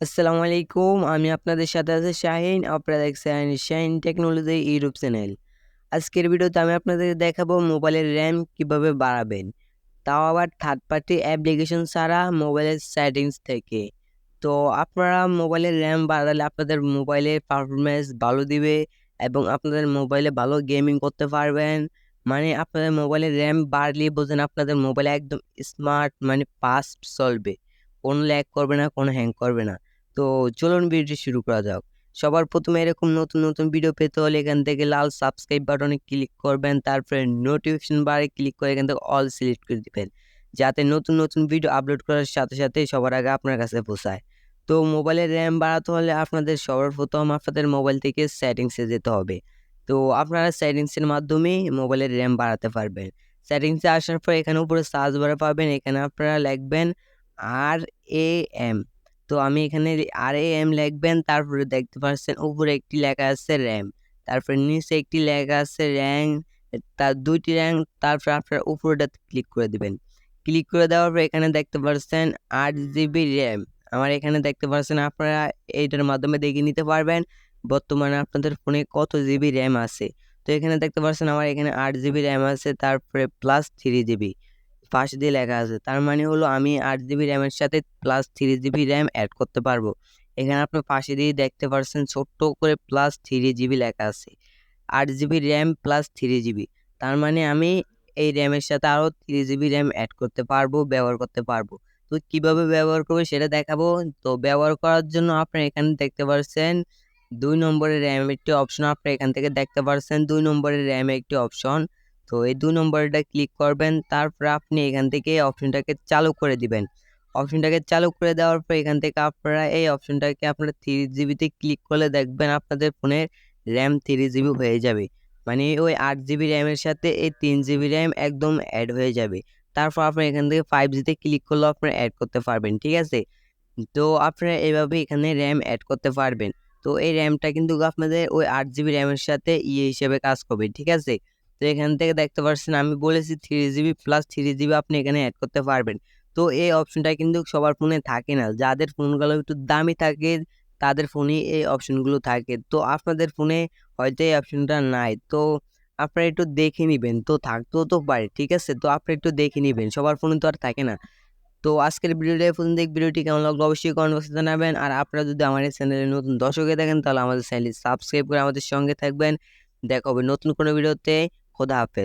আসসালামু আলাইকুম। আমি আপনাদের সাথে আছি শাহিন। আপনারা দেখছেন শাহিন টেকনোলজি ইউটিউব চ্যানেল। আজকের ভিডিওতে আমি আপনাদের দেখাবো মোবাইলের র্যাম কীভাবে বাড়াবেন। তাও আবার থার্ড পার্টি অ্যাপ্লিকেশন ছাড়া মোবাইলের সেটিংস থেকে। তো আপনারা মোবাইলের র্যাম বাড়ালে আপনাদের মোবাইলের পারফরমেন্স ভালো দিবে এবং আপনাদের মোবাইলে ভালো গেমিং করতে পারবেন। মানে আপনাদের মোবাইলের র্যাম বাড়লে বোঝেন আপনাদের মোবাইলে একদম স্মার্ট মানে ফাস্ট চলবে। কোনো ল্যাগ করবে না, কোনো হ্যাং করবে না। তো চলুন ভিডিওটি শুরু করা যাক। সবার প্রথমে এরকম নতুন নতুন ভিডিও পেতে হলে এখান থেকে লাল সাবস্ক্রাইব বাটনে ক্লিক করবেন, তারপরে নোটিফিকেশন বারে ক্লিক করে এখান থেকে অল সিলেক্ট করে দিবেন, যাতে নতুন নতুন ভিডিও আপলোড করার সাথে সাথে সবার আগে আপনার কাছে পৌঁছায়। তো মোবাইলের র্যাম বাড়াতে হলে আপনাদের সবার প্রথম আপনাদের মোবাইল থেকে সেটিংসে যেতে হবে। তো আপনারা সেটিংসের মাধ্যমে মোবাইলের র্যাম বাড়াতে পারবেন। সেটিংসে আসার পর এখানে উপরে সার্চ বারে পাবেন, এখানে আপনারা লিখবেন আর এ এম তো আমি এখানে আর এম লিখবেন, তারপরে দেখতে পাচ্ছেন উপরে একটি লেখা আছে র্যাম। তারপরে নিচে একটি লেখা আছে র্যাম তার দুইটি র্যাম তারপরে আপনার উপরেটাতে ক্লিক করে দেবেন। ক্লিক করে দেওয়ার পর এখানে দেখতে পাচ্ছেন আট জিবি র্যাম। আমার এখানে দেখতে পাচ্ছেন আপনারা এইটার মাধ্যমে দেখে নিতে পারবেন, বর্তমানে আপনাদের ফোনে কত জিবি র্যাম আছে। তো এখানে দেখতে পাচ্ছেন আমার এখানে আট জিবি র্যাম আছে, তারপরে প্লাস থ্রি জিবি। পাশ দিয়ে লেখা আছে। তার মানে হলো আমি আট জিবি র্যামের সাথে plus three GB RAM add করতে পারব। এখানে আপনি পাশে দিয়ে দেখতে পাচ্ছেন ছোট্ট করে প্লাস থ্রি জিবি লেখা আছে। আট GB RAM plus three GB তার মানে আমি এই র্যামের সাথে আরও থ্রি জিবি র্যাম অ্যাড করতে পারব, ব্যবহার করতে পারব। তো কীভাবে ব্যবহার করব সেটা দেখাবো। তো ব্যবহার করার জন্য আপনি এখানে দেখতে পাচ্ছেন দুই নম্বরের র্যাম একটি অপশন আপনি এখান থেকে দেখতে পাচ্ছেন দুই নম্বরের র্যাম একটি অপশন তো এই দুই নম্বরটা ক্লিক করবেন, তারপর আপনি এখান থেকে অপশনটাকে চালু করে দিবেন। অপশনটাকে চালু করে দেওয়ার পর এখান থেকে আপনারা এই অপশনটাকে আপনারা থ্রি জিবিতে ক্লিক করলে দেখবেন আপনাদের ফোনের র্যাম থ্রি জিবি হয়ে যাবে। মানে ওই আট জিবি র্যামের সাথে এই তিন জিবি র্যাম একদম অ্যাড হয়ে যাবে। তারপর আপনার এখান থেকে ফাইভ জিতে ক্লিক করলেও আপনারা অ্যাড করতে পারবেন, ঠিক আছে? তো আপনারা এইভাবে এখানে র্যাম অ্যাড করতে পারবেন। তো এই র্যামটা কিন্তু আপনাদের ওই আট জিবি র্যামের সাথে ইয়ে হিসেবে কাজ করবে, ঠিক আছে? তো এখান থেকে দেখতে পাচ্ছেন আমি বলেছি three GB plus three GB আপনি এখানে অ্যাড করতে পারবেন। তো এই অপশনটা কিন্তু সবার ফোনে থাকে না। যাদের ফোনগুলো একটু দামি থাকে, তাদের ফোনে এই অপশনগুলো থাকে। তো আপনাদের ফোনে হয়তো এই অপশনটা নাই। তো আপনারা একটু দেখে নেবেন। তো থাকতেও তো পারে, ঠিক আছে? তো আপনি একটু দেখে নেবেন। সবার ফোনে তো আর থাকে না। তো আজকের ভিডিওটা ফোন দেখ ভিডিওটি কেমন লাগল অবশ্যই কমেন্ট বক্সে জানাবেন। আর আপনারা যদি আমার এই চ্যানেলে নতুন দর্শকে দেখেন তাহলে আমাদের চ্যানেলটি সাবস্ক্রাইব করে আমাদের সঙ্গে থাকবেন। দেখা হবে নতুন কোনো ভিডিওতে खुदा हाफिज